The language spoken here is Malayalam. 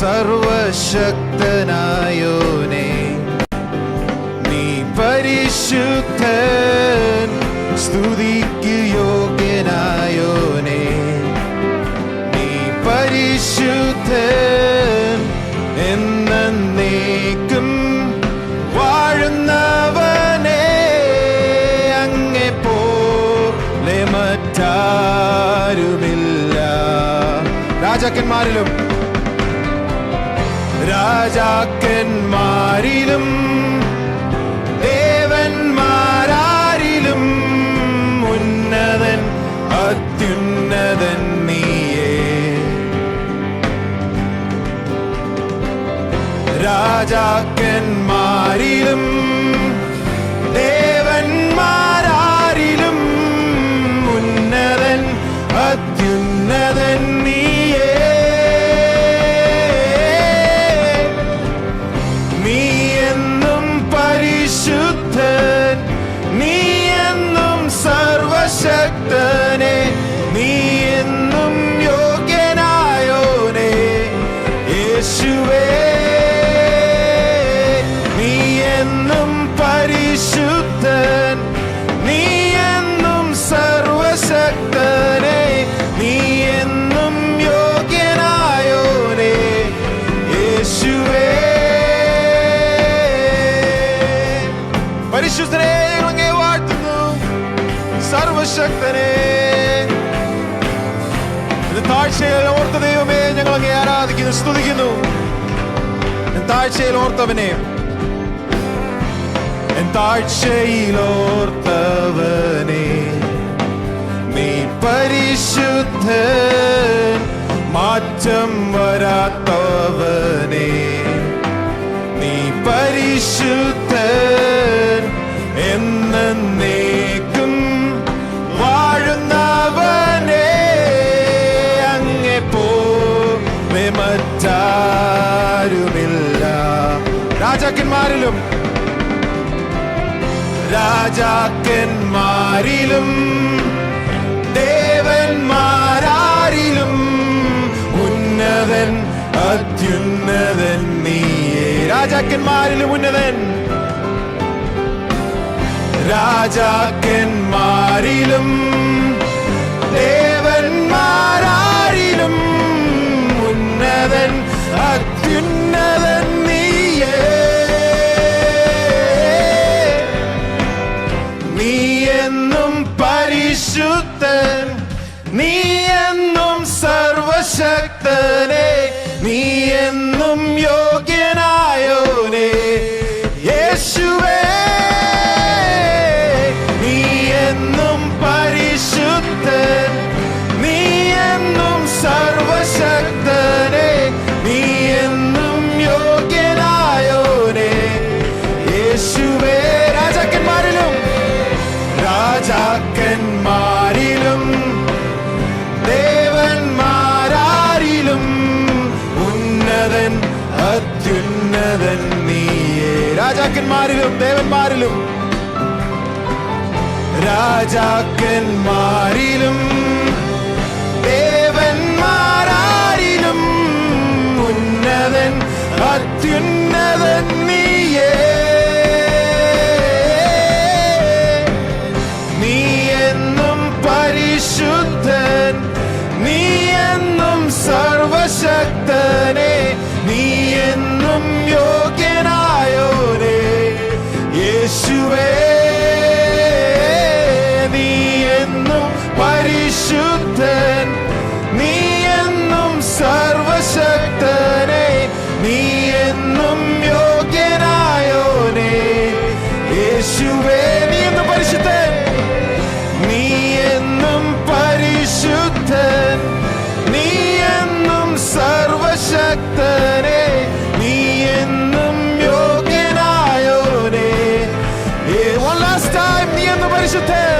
സർവശക്തനായോനെ. നീ പരിശുദ്ധൻ സ്തുതിക്ക് യോഗ്യനായോനെ. നീ പരിശുദ്ധൻ എന്നേക്കും വാഴുന്നവനെ അങ്ങെ പോലെ മറ്റാരുമില്ല. രാജാക്കന്മാരിലും രാജാക്കന്മാരിലും ദേവന്മാരാരിലും ഉന്നതൻ അത്യുന്നതൻ നീയേ. രാജാക്കന്മാരിലും ദേവന്മാരാരിലും ഉന്നതൻ അത്യുന്നതൻ നീ സർവശക്തനെ നീ എന്നും യോഗ്യനായോനെ. യേശുവേ നീ എന്നും പരിശുദ്ധൻ. നീ എന്നും സർവശക്തനെ. നീ എന്നും യോഗ്യനായോനെ. യേശുവേ. പരിശുദ്ധനെ സർവശക്തനെ. ഇത് താഴ്ചയിൽ ഓർത്ത ദൈവമേ ഞങ്ങൾ അങ്ങേ ആരാധിക്കുന്നു സ്തുതിക്കുന്നു. താഴ്ചയിൽ ഓർത്തവനെ. താഴ്ചയിലോർത്തവനെ നീ പരിശുദ്ധ മാറ്റം വരാത്തവനെ. നീ പരിശുദ്ധൻ രാജാക്കന്മാരിലും രാജാക്കന്മാരിലും ദേവന്മാരാരിലും ഉന്നതൻ അത്യുന്നതൻ നീയേ. രാജാക്കന്മാരിലും ഉന്നതൻ രാജാക്കന്മാരിലും പരിശുദ്ധൻ നീ എന്നും സർവശക്തനെ നീ എന്നും യോഗ്യനായോനെ. യേശുവേ രാജാക്കന്മാരിലും ദേവന്മാരിലും. രാജാക്കന്മാരിലും ദേവന്മാരാരിലും ഉന്നതൻ അത്യുന്നതൻ നീയേ. നീ എന്നും പരിശുദ്ധൻ നീ എന്നും സർവശക്തനെ. Glórias de Deus.